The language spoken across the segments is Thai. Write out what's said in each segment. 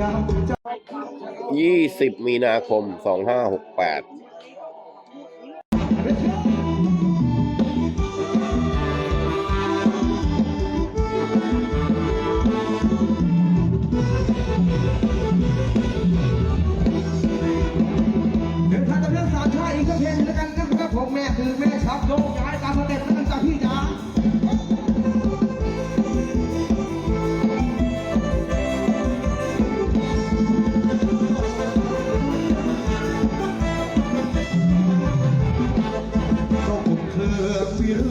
ยามใจ20มีนาคม2568เดินทางกับเรื่องสาวชายอีกสักเพลงแล้วกันนะครับผมแม่คือแม่ชักโยกย้ายตามสเต็ปแล้วกันจ้าพี่จ๋า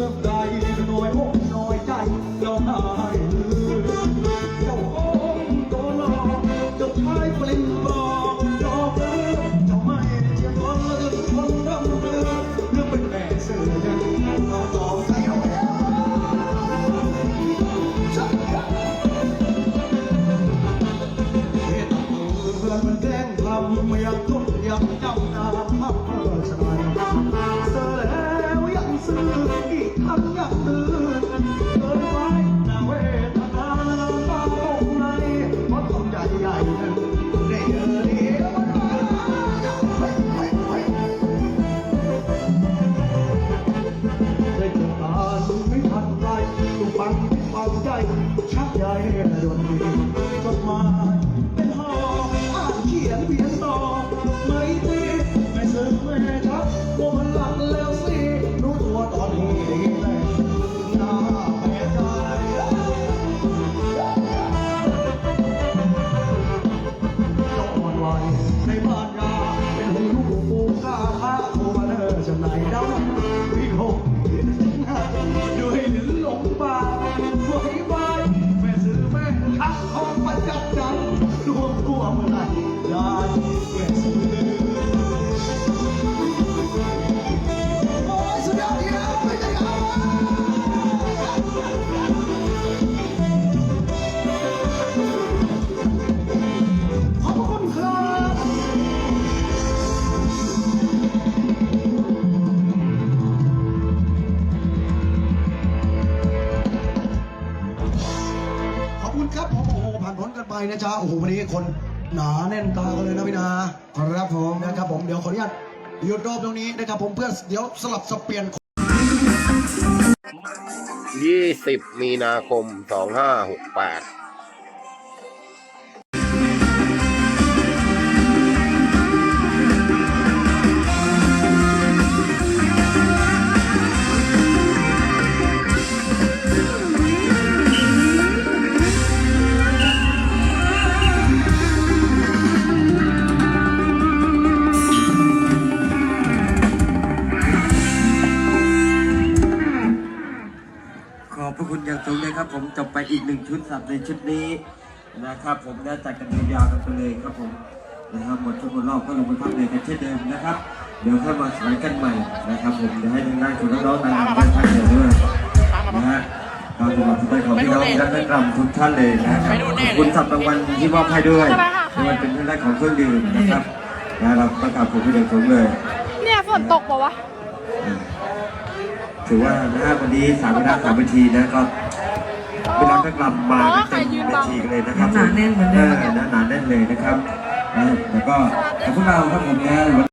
รื่องใดน้อยอกน้อยใจเราหาย ฟังฟังใจชักใหญ่ดนดีจดหมายเป็นหออ่านเขียนเพียงต่อไม่ตีไม่ซึ้งไม่ทักว่ามันหลังแล้วสิรู้ตัวตอนนี้หน้าแปลกใจจงวันในบ้าน ไปนะจ๊ะ โอ้โห วันนี้คนหนาแน่นตากันเลยนะพี่นาครับผมนะครับผม เดี๋ยวขออนุญาตหยุดรอบตรงนี้นะครับผมเพื่อเดี๋ยวสลับสเปลี่ยน 20 มีนาคม 2568 ครับผมจบไปอีกหนึ่งชุดสับในชุดนี้นะครับผมได้จัดกันยาวๆกันไปเลยครับผมนะครับหมดชุดหมดรอบก็ลงไปพักเลยกันเช่นเดิมนะครับ เดี๋ยวค่อยมาสายกันใหม่นะครับผมเดี๋ยวให้ทางด้านของน้องๆนางรำได้พักเดี๋ยวด้วยนะฮะการสมัครไปของพี่น้องนักเล่นรำทุกท่านเลยนะครับขอบคุณสับรางวัลที่มอบให้ด้วยไม่ว่าเป็นทางด้านของเครื่องดื่มนะครับนะเราประกาศผมเป็นอย่างสูงเลย เนี่ยฝนตกปะวะถือว่านะฮะวันนี้สามคณะสามเวทีนะก็ เป็นนักกลับมากันเต็มเวทีกันเลยนะครับหนาแน่นเหมือนเดิมออหนาแน่นเลยนะครับนะแล้วก็กับพวกเราครับผมนะ